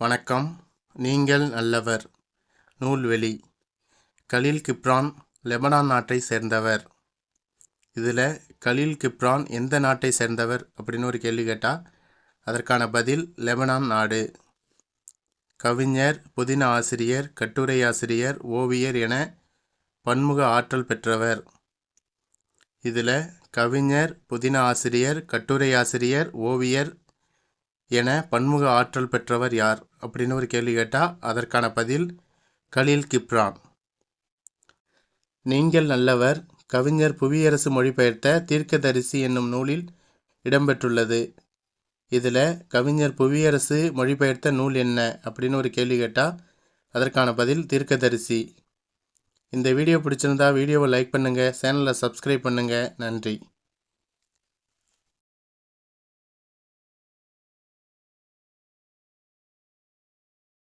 வணக்கம். நீங்கள் நல்லவர். நூல்வெளி. கலீல் கிப்ரான் லெபனான் நாட்டை சேர்ந்தவர். இதில் கலீல் கிப்ரான் எந்த நாட்டை சேர்ந்தவர் அப்படின்னு ஒரு கேள்வி கேட்டால் அதற்கான பதில் லெபனான் நாடு. கவிஞர் புதின ஆசிரியர் கட்டுரை ஆசிரியர் ஓவியர் என பன்முக ஆற்றல் பெற்றவர். இதில் கவிஞர் புதின ஆசிரியர் கட்டுரை ஆசிரியர் ஓவியர் என பன்முக ஆற்றல் பெற்றவர் யார்? அப்படின்னு ஒரு கேள்வி கேட்டால் அதற்கான பதில் கலீல் கிப்ரான் நீங்கள் நல்லவர் கவிஞர் புவியரசு மொழிபெயர்த்த தீர்க்கதரிசி என்னும் நூலில் இடம்பெற்றுள்ளது. இதில் கவிஞர் புவியரசு மொழிபெயர்த்த நூல் என்ன? அப்படின்னு ஒரு கேள்வி கேட்டால் அதற்கான பதில் தீர்க்கதரிசி. இந்த வீடியோ பிடிச்சிருந்தா வீடியோவை லைக் பண்ணுங்கள் சேனலை சப்ஸ்கிரைப் பண்ணுங்கள் நன்றி.